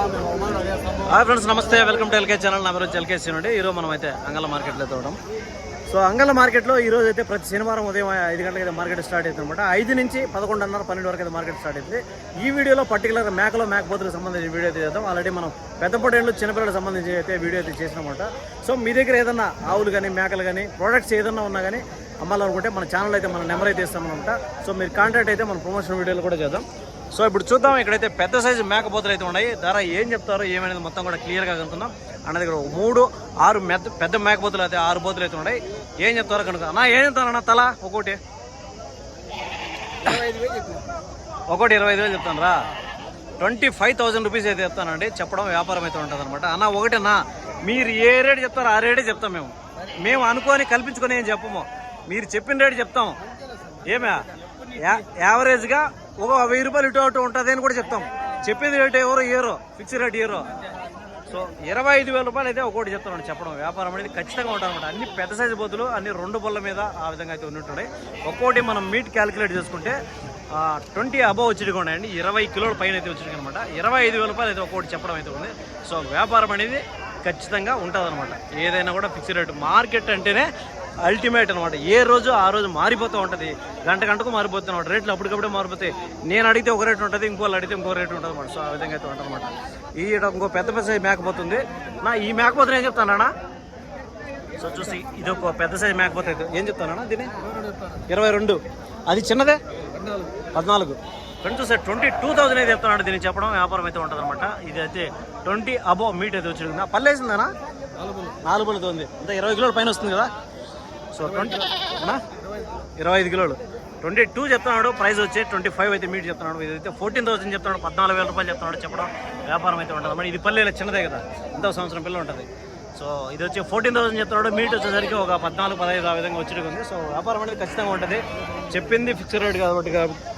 Hi friends నమస్తే. Welcome to LK channel. నా పేరు ఎల్కే నుండి ఈరోజు మనం అయితే అంగళ మార్కెట్లో చూడడం సో అంగళ మార్కెట్లో ఈరోజు అయితే ప్రతి శనివారం ఉదయం ఐదు గంటలకి అయితే మార్కెట్ స్టార్ట్ అవుతుంది అనమాట ఐదు నుంచి పదకొండున్నర పన్నెండు వరకు అయితే మార్కెట్ స్టార్ట్ అవుతుంది. ఈ వీడియోలో పర్టికులర్గా మేకలో మేకపోతులకు సంబంధించిన వీడియో అయితే చేద్దాం. ఆల్రెడీ మనం పెద్దపడేళ్ళు చిన్నపిల్లలకు సంబంధించి అయితే వీడియో అయితే చేసినమాట సో మీ దగ్గర ఏదన్నా ఆవులు కానీ మేకలు కానీ ప్రోడక్ట్స్ ఏదన్నా ఉన్నా కానీ అమ్మాలనుకుంటే మన ఛానల్ అయితే మన నెంబర్ అయితే ఇస్తామన్నమాట. సో మీరు కాంటాక్ట్ అయితే మన ప్రమోషన్ వీడియోలు కూడా చేద్దాం. సో ఇప్పుడు చూద్దాం ఇక్కడైతే పెద్ద సైజు మేకపోతలు అయితే ఉన్నాయి. ధర ఏం చెప్తారో ఏమనేది మొత్తం కూడా క్లియర్గా కనుక్కుందాం. అన్న దగ్గర ఒక మూడు ఆరు మెద్ద పెద్ద మేకపోతలు అయితే ఆరు పోతులు అయితే ఉన్నాయి. ఏం చెప్తారో కనుక అన్న ఏం చెప్తారన్న తల ఒక్కోటి. ఒకటి ఇరవై ఐదు వేలు చెప్తాను రా. ట్వంటీ ఫైవ్ థౌసండ్ రూపీస్ అయితే చెప్తానండి. చెప్పడం వ్యాపారం అయితే ఉంటుంది అనమాట అన్న ఒకటేనా? మీరు ఏ రేటు చెప్తారో ఆ రేటే చెప్తాం మేము. మేము అనుకొని కల్పించుకొని ఏం చెప్పము. మీరు చెప్పిన రేటు చెప్తాం. ఏమే? యా- యావరేజ్గా ఒక వెయ్యి రూపాయలు ఇటు అటు ఉంటుంది అని కూడా చెప్తాం. చెప్పింది రేటు ఎవరో? ఇయరో. ఫిక్స్ రేట్ ఇయరో. సో ఇరవై ఐదు వేల రూపాయలు అయితే ఒకటి చెప్తాను చెప్పడం. వ్యాపారం అనేది ఖచ్చితంగా ఉంటారనమాట అన్ని పెద్ద సైజు బొద్దులు అన్ని రెండు బొల్ల మీద ఆ విధంగా అయితే ఉంటుంటాయి ఒక్కోటి మనం మీట్ క్యాలిక్యులేట్ చేసుకుంటే ట్వంటీ అబవ్ వచ్చి ఉన్నాయండి. ఇరవై కిలోల పైన అయితే వచ్చి అనమాట ఇరవై ఐదు వేల రూపాయలు అయితే ఒక్కోటి చెప్పడం అయితే ఉంది. సో వ్యాపారం అనేది ఖచ్చితంగా ఉంటుంది అనమాట ఏదైనా కూడా ఫిక్స్డ్ రేటు మార్కెట్ అంటేనే అల్టిమేట్ అనమాట ఏ రోజు ఆ రోజు మారిపోతూ ఉంటుంది. గంట గంటకు మారిపోతుంది అనమాట రేట్లు అప్పటికప్పుడే మారిపోతాయి నేను అడిగితే ఒక రేటు ఉంటుంది ఇంకోళ్ళు అడిగితే ఇంకో రేటు ఉంటుంది అనమాట సో ఆ విధంగా అయితే ఉంటుంది అనమాట ఈ ఇంకో పెద్ద పెద్ద సైజ్ మేకపోతుంది నా ఈ మేకపోతే ఏం చెప్తానా సో చూసి ఇది ఒక పెద్ద సైజ్ మేకపోతే ఏం చెప్తానా దీని ఇరవై రెండు. అది చిన్నదే? పద్నాలుగు. ఫ్రెండ్స్ చూస్తే ట్వంటీ టూ థౌసండ్ అయితే చెప్తున్నాడు దీన్ని చెప్పడం. వ్యాపారం అయితే ఉంటుంది అనమాట ఇది అయితే ట్వంటీ అబోవ్ మీట్ అయితే వచ్చింది. పల్లె వేసిందనా నాలుగు పళ్ళతో ఉంది. అంతా ఇరవై కిలోల పైన వస్తుంది కదా? సో ట్వంటీ ఇరవై ఐదు కిలోలు. ట్వంటీ టూ చెప్తున్నాడు ప్రైస్ వచ్చి ట్వంటీ ఫైవ్ అయితే మీట్ చెప్తున్నాడు. ఇది అయితే ఫోర్టీన్ థౌసండ్ చెప్తున్నాడు పద్నాలుగు వేల రూపాయలు చెప్తున్నాడు చెప్పడం వ్యాపారం అయితే ఉంటుంది. మరి ఇది పల్లెలో చిన్నదే కదా ఎంతో సంవత్సరం పిల్ల ఉంటుంది. సో ఇది వచ్చి ఫోర్టీన్ థౌసండ్ చెప్తున్నాడు మీట్ వచ్చేసరికి ఒక పద్నాలుగు పదహైదు ఆ విధంగా వచ్చి ఉంది సో వ్యాపారం అనేది ఖచ్చితంగా ఉంటుంది. చెప్పింది ఫిక్స్డ్ రేట్ కాబట్టి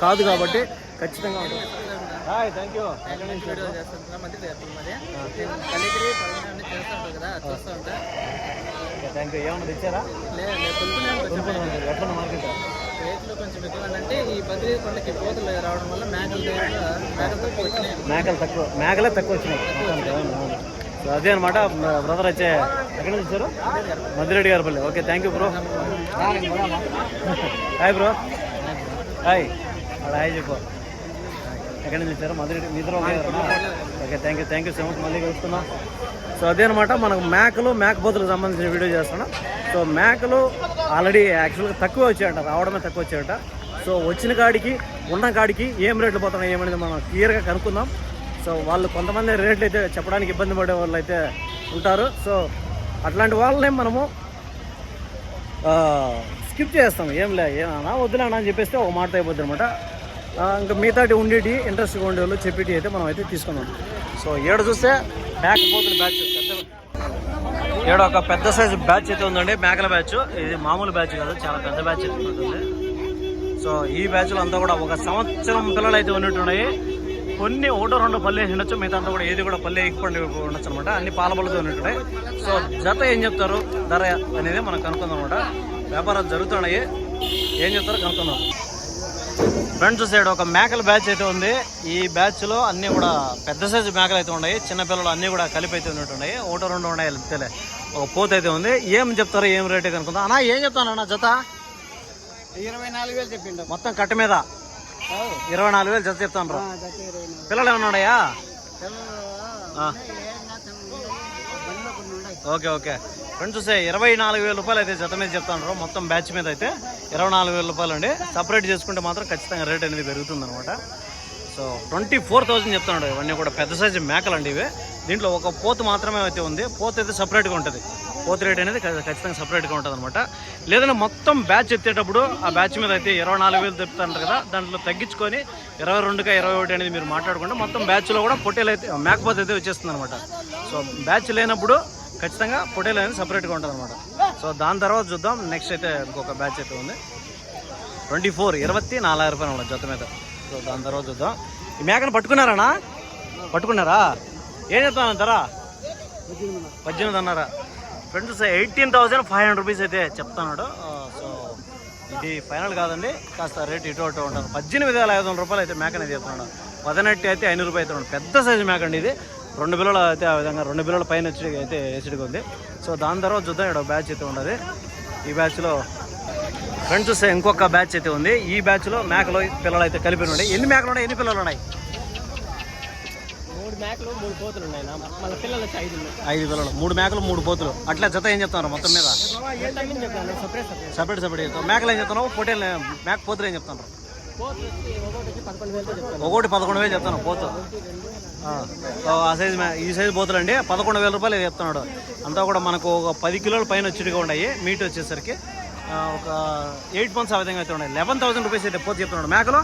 కాదు కాబట్టి ఖచ్చితంగా ఉంటుంది. హాయ్ థ్యాంక్ యూ వీడియో మరి. కలిగిరి చేస్తూ కదా చూస్తూ ఉంటా. థ్యాంక్ యూ ఏమన్నా తెచ్చారా? ఎట్లా మార్కెట్ రేట్లు కొంచెం ఎక్కువ అంటే ఈ బద్రీ కొండకి కోతలు రావడం వల్ల మేకల వచ్చినాయి. మేకలు తక్కువ మేకలే తక్కువ వచ్చినాయి. సో అదే అనమాట బ్రదర్ వచ్చే ఎక్కడ నుంచి వచ్చారు? మధురెడ్డి గారి పల్లి. Okay thank you bro hi bro hi hi చెప్పు. ఎక్కడి నుంచి వచ్చారు Madhureddy okay thank you thank you so much మళ్ళీ కలుస్తున్నా సో అదే అనమాట మనకు మేకలు మేకపోతులకు సంబంధించిన వీడియో చేస్తున్నాం. సో మేకలు ఆల్రెడీ యాక్చువల్గా తక్కువ వచ్చాయట రావడమే తక్కువ వచ్చాయట. సో వచ్చిన కాడికి ఉన్న కాడికి ఏం రేట్లు పోతున్నాయి ఏమనేది మనం క్లియర్గా కనుక్కుందాం. సో వాళ్ళు కొంతమంది రేట్లు అయితే చెప్పడానికి ఇబ్బంది పడే వాళ్ళు అయితే ఉంటారు. సో అట్లాంటి వాళ్ళనే మనము స్కిప్ చేస్తాం. ఏం లే ఏమన్నా వద్దులేనా అని చెప్పేస్తే ఒక మాట అయిపోద్ది అనమాట ఇంకా మిగతాటి ఉండేటి ఇంట్రెస్ట్గా ఉండే వాళ్ళు చెప్పేటి అయితే మనం అయితే తీసుకున్నాం సో ఏడ చూస్తే బ్యాక్ పోతున్న బ్యాచ్ పెద్ద ఏడ ఒక పెద్ద సైజు బ్యాచ్ అయితే ఉందండి. మేకల బ్యాచ్ ఇది మామూలు బ్యాచ్ కాదు చాలా పెద్ద బ్యాచ్ అయితే ఉంటుంది సో ఈ బ్యాచ్లో అంతా కూడా ఒక సంవత్సరం పిల్లలు అయితే ఉన్నట్టున్నాయి కొన్ని ఒకటో రెండు పల్లె వేసి ఉండొచ్చు మిగతా అంతా కూడా ఏది కూడా పల్లె ఎక్కువ ఉండొచ్చు అనమాట అన్ని పాల పళ్ళతో ఉన్నట్టున్నాయి సో జత ఏం చెప్తారు? ధర అనేది మనం కనుక్కుందాం అనమాట వ్యాపారాలు జరుగుతున్నాయి. ఏం చెప్తారో కనుక్కుందాం. ఫ్రెండ్స్ సైడ్ ఒక మేకల బ్యాచ్ అయితే ఉంది. ఈ బ్యాచ్లో అన్ని కూడా పెద్ద సైజు మేకలు అయితే ఉన్నాయి. చిన్న పిల్లలు అన్ని కూడా కలిపి అయితే ఉన్నట్టున్నాయి. ఒకటో రెండు ఉన్నాయి అంతేలే ఒక పోత అయితే ఉంది. ఏం చెప్తారో ఏం రేట్ అయితే కనుక్కుందాం అన్నా ఏం చెప్తాను అన్న జత? ఇరవై నాలుగు వేలు చెప్పిండు. మొత్తం కట్ట మీద? ఇరవై నాలుగు వేలు జత చెప్తాను పిల్లలు ఏమన్నా ఉన్నాయా ఆ. బండిలో కొన్ని ఉన్నాయి ఓకే ఓకే. ఫ్రెండ్స్ చూసే ఇరవై నాలుగు వేల రూపాయలు అయితే జత మీద చెప్తాను మొత్తం బ్యాచ్ మీద అయితే ఇరవై నాలుగు వేల రూపాయలు అండి సపరేట్ చేసుకుంటే మాత్రం ఖచ్చితంగా రేట్ అనేది పెరుగుతుంది అనమాట సో ట్వంటీ ఫోర్ థౌసండ్ చెప్తున్నాడు ఇవన్నీ కూడా పెద్ద సైజు మేకలు అండి ఇవి. దీంట్లో ఒక పోతు మాత్రమే అయితే ఉంది. పోతు అయితే సపరేట్గా ఉంటుంది. పోత్ రేట్ అనేది ఖచ్చితంగా సపరేట్గా ఉంటుంది అనమాట లేదంటే మొత్తం బ్యాచ్ ఎత్తేటప్పుడు ఆ బ్యాచ్ మీద అయితే ఇరవై నాలుగు వేలు చెప్తారు కదా దాంట్లో తగ్గించుకొని ఇరవై రెండుగా ఇరవై ఒకటి అనేది మీరు మాట్లాడుకుంటే మొత్తం బ్యాచ్లో కూడా పొట్టేలు అయితే మేకపోతే అయితే వచ్చేస్తుంది అనమాట సో బ్యాచ్ లేనప్పుడు ఖచ్చితంగా పొటేల్ అనేది సపరేట్గా ఉంటుంది అనమాట సో దాని తర్వాత చూద్దాం. నెక్స్ట్ అయితే ఇంకొక బ్యాచ్ అయితే ఉంది. ట్వంటీ ఫోర్ ఇరవై నాలుగు రూపాయలు ఉన్నది జత మీద. సో దాని తర్వాత చూద్దాం. ఈ మేకను పట్టుకున్నారానా? పట్టుకున్నారా? ఏం చెప్తానంటారా పద్దెనిమిది అన్నారా? Friends eighteen thousand five hundred rupees అయితే చెప్తున్నాడు. సో ఇది ఫైనల్ కాదండి. కాస్త రేట్ ఇటు అటు ఉంటాను పద్దెనిమిది వేల ఐదు వందల రూపాయలు అయితే మేకనే అనేది చెప్తున్నాడు పదనెట్టి అయితే ఐనూరు రూపాయలు అవుతున్నాడు పెద్ద సైజు మేక అండి ఇది. రెండు పిల్లలు అయితే ఆ విధంగా రెండు పిల్లల పైన వచ్చి అయితే వేసిడిగా ఉంది. సో దాని తర్వాత చూద్దాం ఇక్కడ బ్యాచ్ అయితే ఉండదు ఈ బ్యాచ్లో ఫ్రెండ్స్ చూస్తే ఇంకొక బ్యాచ్ అయితే ఉంది. ఈ బ్యాచ్లో మేకలు పిల్లలు అయితే కలిపి ఉన్నాయి. ఎన్ని మేకలు ఉన్నాయి? ఎన్ని పిల్లలు ఉన్నాయి? మూడు మేకలు మూడు ఉన్నాయి మళ్ళీ పిల్లలు ఐదు పిల్లలు. మూడు మేకలు మూడు పోతులు అట్లా జత ఏం చెప్తున్నారు మొత్తం మీద? Separate separate. మేకలు ఏం చెప్తున్నావు? పొట్టేలు మేక పోతులు ఏం చెప్తున్నారు? ఒకటి పదకొండు వేలు చెప్తాను పోతు. ఆ, సైజ్ మే- ఈ సైజ్ పోతులు అండి పదకొండు వేల రూపాయలు చెప్తున్నాడు. అంతా కూడా మనకు ఒక పది కిలోల పైన వచ్చేటిగా ఉన్నాయి మీట్ వచ్చేసరికి. ఒక ఎయిట్ మంత్స్ ఆ విధంగా అయితే ఉన్నాయి. లెవెన్ థౌసండ్ రూపీస్ అయితే పోతు చెప్తున్నాడు. మేకలు?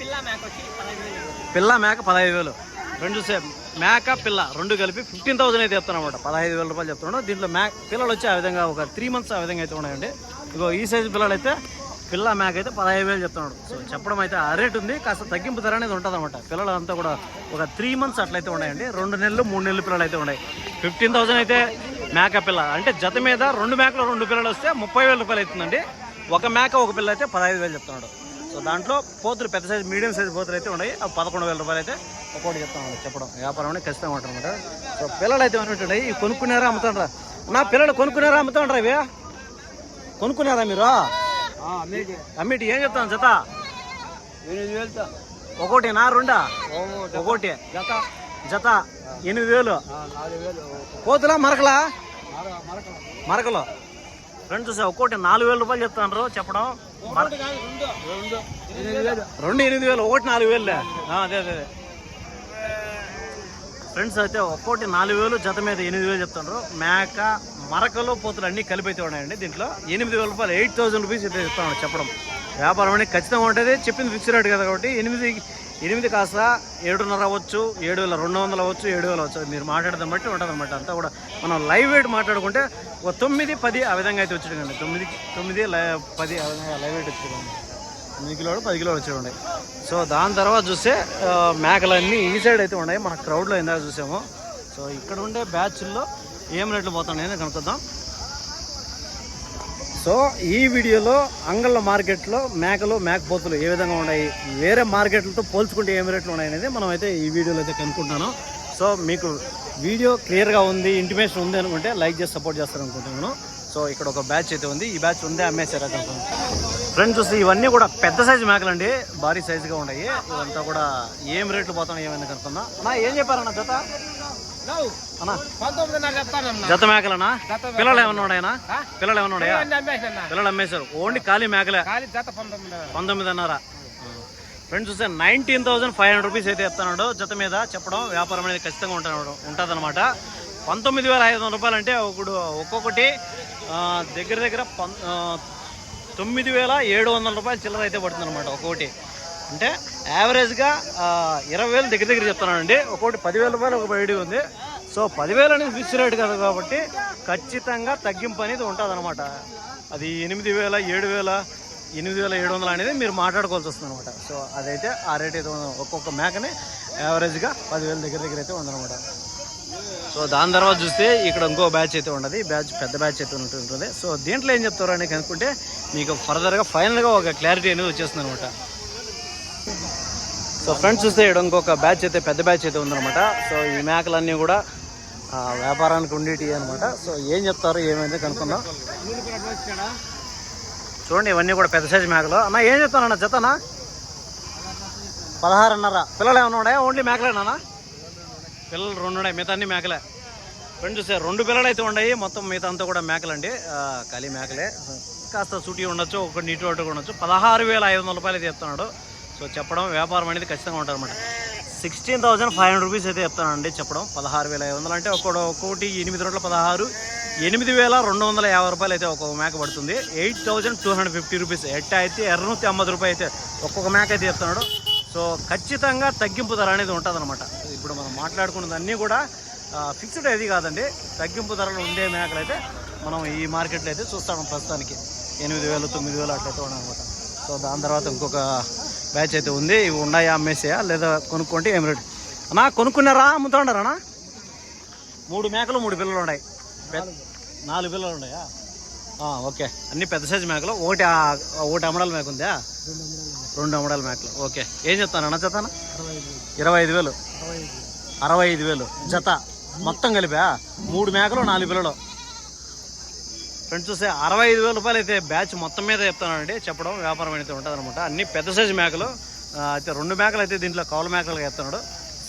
పిల్ల మేక పదహైదు వేలు. పిల్ల మేక పదహైదు వేలు రెండు సే మేక పిల్ల రెండు కలిపి ఫిఫ్టీన్ థౌసండ్ అయితే చెప్తాను అనమాట పదహైదు వేల రూపాయలు చెప్తున్నాడు. దీంట్లో మే పిల్లలు వచ్చి ఆ విధంగా ఒక త్రీ మంత్స్ ఆ విధంగా అయితే ఉన్నాయండి. ఇగో ఈ సైజు పిల్లలు అయితే పిల్ల మేక అయితే పదహైదు వేలు చెప్తున్నాడు. సో చెప్పడం అయితే ఆ రేట్ ఉంది. కాస్త తగ్గింపు ధర అనేది ఉంటుంది అనమాట పిల్లలు అంతా కూడా ఒక త్రీ మంత్స్ అట్లయితే ఉన్నాయండి. రెండు నెలలు మూడు నెలలు పిల్లలు అయితే ఉన్నాయి. ఫిఫ్టీన్ థౌసండ్ అయితే మేక పిల్ల. అంటే జత మీద రెండు మేకలు రెండు పిల్లలు వస్తే ముప్పై వేల రూపాయలు అవుతుందండి. ఒక మేక ఒక పిల్ల అయితే పదహైదు వేలు చెప్తున్నాడు. సో దాంట్లో పోతులు పెద్ద సైజు మీడియం సైజు పోతులు అయితే ఉన్నాయి. అవి పదకొండు వేల రూపాయలు అయితే ఒక్కోటి చెప్తాను చెప్పడం వ్యాపారం అనేది ఖచ్చితంగా ఉంటారనమాట సో పిల్లలు అయితే ఉన్నట్టుండే ఇవి కొనుక్కున్నారా అమ్ముతాండ్రా నా పిల్లలు కొనుక్కున్నారా అమ్ముతాండ్రా ఇవి కొనుక్కున్నారా మీరు? అమ్మిటి ఏం చెప్తాను జత? ఎనిమిది వేలతో. ఒకటి నా రెండా ఒకటి. జత. జత ఎనిమిది వేలు. పోతులా మరకలా? మరక మరకలు. ఫ్రెండ్స్ చూసా ఒక్కోటి నాలుగు వేల రూపాయలు చెప్తాను చెప్పడం. రెండు. రెండు. ఎనిమిది వేలు. రెండు ఒకటి నాలుగు వేలులే. అదే అదే ఫ్రెండ్స్ అయితే ఒక్కోటి నాలుగు వేలు జత మీద ఎనిమిది వేలు చెప్తున్నారు మేక మరకలు పోతులు అన్నీ కలిపి అయితే ఉన్నాయండి దీంట్లో. ఎనిమిది వేల రూపాయలు ఎయిట్ థౌసండ్ రూపీస్ అయితే చెప్తాను చెప్పడం. వ్యాపారం అనేది ఖచ్చితంగా ఉంటుంది. చెప్పింది ఫిక్స్ రేట్ కదా కాబట్టి ఎనిమిది ఎనిమిది కాస్త ఏడున్నర అవ్వచ్చు ఏడు వేల రెండు వందలు అవ్వచ్చు ఏడు వేలు అవ్వచ్చు. మీరు మాట్లాడదాం బట్టి ఉంటుంది అనమాట అంతా కూడా మనం లైవ్ వెయిట్ మాట్లాడుకుంటే ఒక తొమ్మిది పది ఆ విధంగా అయితే వచ్చేటండి. తొమ్మిది తొమ్మిది లై- పది ఆ విధంగా లైవ్ వెయిట్ వచ్చేటండి. ఎనిమిది కిలోలు పది కిలోలు వచ్చి ఉన్నాయి సో దాని తర్వాత చూస్తే మేకలన్నీ ఈ సైడ్ అయితే ఉన్నాయి. మన క్రౌడ్లో ఇందాక చూసాము. సో ఇక్కడ ఉండే బ్యాచ్ల్లో ఏం రేట్లు పోతున్నాయని కనుక్కుందాం. సో ఈ వీడియోలో అంగళ్ళ మార్కెట్లో మేకలు మేకపోతులు ఏ విధంగా ఉన్నాయి వేరే మార్కెట్లతో పోల్చుకుంటే ఏం రేట్లు ఉన్నాయి అనేది మనం అయితే ఈ వీడియోలో అయితే కనుక్కుంటాను సో మీకు వీడియో క్లియర్గా ఉంది ఇంటిమేషన్ ఉంది అనుకుంటే లైక్ చేసి సపోర్ట్ చేస్తారనుకుంటున్నాను సో ఇక్కడ ఒక బ్యాచ్ అయితే ఉంది ఈ బ్యాచ్ ఉందే అమ్మేశారు కనుక ఫ్రెండ్స్ చూస్తే ఇవన్నీ కూడా పెద్ద సైజు మేకలండి భారీ సైజుగా ఉన్నాయి. ఇవంతా కూడా ఏం రేట్లు పోతున్నాయి ఏమైనా కనుక్కుందాం. నా ఏం చెప్పారన్న జత? జత మేకలనా. పిల్లలు ఏమన్నా ఉన్నాయనా? పిల్లలు ఏమన్నా ఉన్నాయా? పిల్లలు అమ్మేశారు ఓన్లీ ఖాళీ మేకలే. పంతొమ్మిదిన్నర పంతొమ్మిదిన్నర ఫ్రెండ్స్ చూస్తే nineteen thousand five hundred rupees అయితే చెప్తున్నాడు. జత మీద చెప్పడం వ్యాపారం అనేది ఖచ్చితంగా ఉంటాడు ఉంటుందన్నమాట. పంతొమ్మిది వేల ఐదు వందల రూపాయలు అంటే ఒకడు ఒక్కొక్కటి దగ్గర దగ్గర తొమ్మిది వేల ఏడు వందల రూపాయలు చిల్లర అయితే పడుతుంది అనమాట ఒక్కొక్కటి. అంటే యావరేజ్గా ఇరవై వేలు దగ్గర దగ్గర చెప్తున్నానండి. ఒకటి పదివేల రూపాయలు ఒక బయట ఉంది. సో పదివేలు అనేది ఫిక్స్ రేట్ కదా కాబట్టి ఖచ్చితంగా తగ్గింపు అనేది ఉంటుంది అది ఎనిమిది వేల ఏడు వేల ఎనిమిది వేల ఏడు వందలు అనేది మీరు మాట్లాడుకోవాల్సి వస్తుంది అనమాట సో అదైతే ఆ రేట్ అయితే ఉంది. ఒక్కొక్క మేకని యావరేజ్గా పదివేల దగ్గర దగ్గర అయితే ఉందన్నమాట. సో దాని తర్వాత చూస్తే ఇక్కడ ఇంకో బ్యాచ్ అయితే ఉండదు బ్యాచ్ పెద్ద బ్యాచ్ అయితే ఉంటుంది. సో దీంట్లో ఏం చెప్తారు అనేది కనుక్కుంటే మీకు ఫర్దర్గా ఫైనల్గా ఒక క్లారిటీ అనేది వచ్చేస్తుంది అనమాట సో ఫ్రెండ్స్ చూస్తే ఇక్కడ ఇంకొక బ్యాచ్ అయితే పెద్ద బ్యాచ్ అయితే ఉందన్నమాట. సో ఈ మేకలన్నీ కూడా వ్యాపారానికి ఉండేటి అనమాట సో ఏం చెప్తారు ఏమైంది కనుక్కుందాం. చూడండి ఇవన్నీ కూడా పెద్ద సైజు మేకలు. అన్న ఏం చెప్తానన్నా జతనా పదహారున్నర. పిల్లలు ఏమైనా ఉన్నాయా? ఓన్లీ మేకలేనా పిల్లలు రెండు ఉన్నాయి. మిగతా అన్ని మేకలే. ఫ్రెండ్ చూస్తే రెండు పిల్లలు అయితే ఉన్నాయి. మొత్తం మిగతా అంతా కూడా మేకలండి. ఆ, ఖాళీ మేకలే. కాస్త సూటి ఉండొచ్చు ఒక నీటి ఒకటి ఉండొచ్చు. పదహారు వేల ఐదు వందల రూపాయలు అయితే చెప్తున్నాడు. సో చెప్పడం వ్యాపారం అనేది ఖచ్చితంగా ఉంటుంది అనమాట sixteen thousand five hundred rupees అయితే చెప్తానండి చెప్పడం. పదహారు వేల ఐదు వందలు అంటే ఒక్కొక్క ఒక్కొక్కటి ఎనిమిది రోడ్ల పదహారు ఎనిమిది వేల రెండు వందల యాభై రూపాయలు అయితే ఒక్కొక్క మేక పడుతుంది. Eight thousand two hundred fifty rupees ఎట్ట అయితే ఎర్రనూతి అమ్మది రూపాయలు అయితే ఒక్కొక్క మేక అయితే చెప్తున్నాడు. సో ఖచ్చితంగా తగ్గింపు ధర అనేది ఉంటుందన్నమాట. ఇప్పుడు మనం మాట్లాడుకున్నది అన్నీ కూడా ఫిక్స్డ్ అది కాదండి. తగ్గింపు ధరలు ఉండే మేకలు అయితే మనం ఈ మార్కెట్లో అయితే చూస్తాం ప్రస్తుతానికి. ఎనిమిది వేలు తొమ్మిది వేలు అట్లయితే ఉన్నాయన్నమాట సో దాని తర్వాత ఇంకొక బ్యాచ్ అయితే ఉంది. ఇవి ఉన్నాయా అమ్మేసాయా లేదా కొనుక్కుంటే ఏం రేటు అన్నా కొనుక్కున్నారా అమ్ముతుండారా మూడు మేకలు మూడు పిల్లలు ఉన్నాయి. నాలుగు. పిల్లలు ఉన్నాయా? ఓకే. అన్ని పెద్ద సైజు మేకలు. ఒకటి ఒకటి అమ్మడాల మేక ఉందా? రెండు అమ్మడాల మేకలు. ఓకే. ఏం చెప్తాను అన్న చెప్తాను ఇరవై ఐదు వేలు. అరవై ఐదు వేలు. జత. మొత్తం కలిపా? మూడు మేకలు నాలుగు పిల్లలు. ఫ్రెండ్స్ చూస్తే అరవై ఐదు వేల రూపాయలు అయితే బ్యాచ్ మొత్తం మీద చెప్తానండి చెప్పడం వ్యాపారం అయితే ఉంటుంది అనమాట అన్ని పెద్ద సైజు మేకలు అయితే రెండు మేకలు అయితే దీంట్లో కౌలు మేకలుగా చెప్తున్నాడు.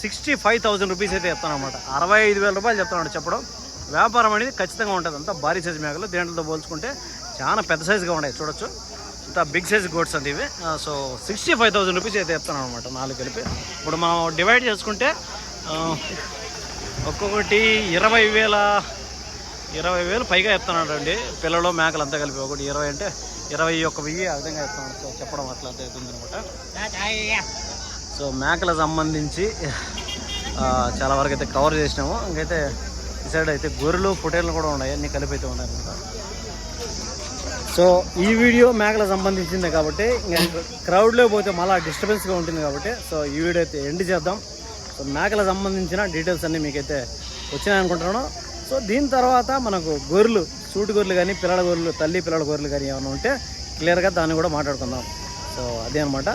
సిక్స్టీ ఫైవ్ థౌసండ్ రూపీస్ అయితే చెప్తానమాట అరవై ఐదు వేల రూపాయలు చెప్తున్నాడు చెప్పడం. వ్యాపారం అనేది ఖచ్చితంగా ఉంటుంది. అంతా భారీ సైజు మేకలు. దేంట్లతో పోల్చుకుంటే చాలా పెద్ద సైజుగా ఉన్నాయి. చూడొచ్చు. ఇంత బిగ్ సైజ్ గోడ్స్ అండి ఇవి. So sixty five thousand rupees అయితే చెప్తాను అనమాట నాలుగు కలిపి. ఇప్పుడు మనం డివైడ్ చేసుకుంటే ఒక్కొక్కటి ఇరవై వేల ఇరవై వేలు పైగా చెప్తున్నాడు అండి. పిల్లలు మేకలు అంతా కలిపి ఒకటి ఇరవై అంటే ఇరవై ఒక్క వెయ్యి ఆ విధంగా చెప్తున్నాడు సో చెప్పడం అట్లా అంత అవుతుంది అనమాట. సో మేకలకు సంబంధించి చాలా వరకు అయితే కవర్ చేసినాము. ఇంకైతే ఈ సైడ్ అయితే గొర్రెలు పొటేళ్ళు కూడా ఉన్నాయి. అన్ని కలిపి అయితే ఉన్నాయి అనమాట. సో ఈ వీడియో మేకలకు సంబంధించిందే కాబట్టి ఇంకా క్రౌడ్లో పోతే మళ్ళీ డిస్టర్బెన్స్గా ఉంటుంది కాబట్టి సో ఈ వీడియో అయితే ఎండ్ చేద్దాం. సో మేకలకు సంబంధించిన డీటెయిల్స్ అన్నీ మీకైతే వచ్చినాయి అనుకుంటున్నాను సో దీని తర్వాత మనకు గొర్రెలు సూటి గొర్రెలు కానీ పిల్లల గొర్రెలు తల్లి పిల్లల గొర్రెలు కానీ ఏమైనా ఉంటే క్లియర్గా దాన్ని కూడా మాట్లాడుకుందాం. సో అదే అనమాట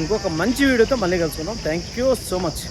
ఇంకొక మంచి వీడియోతో మళ్ళీ కలుసుకుందాం. Thank you so much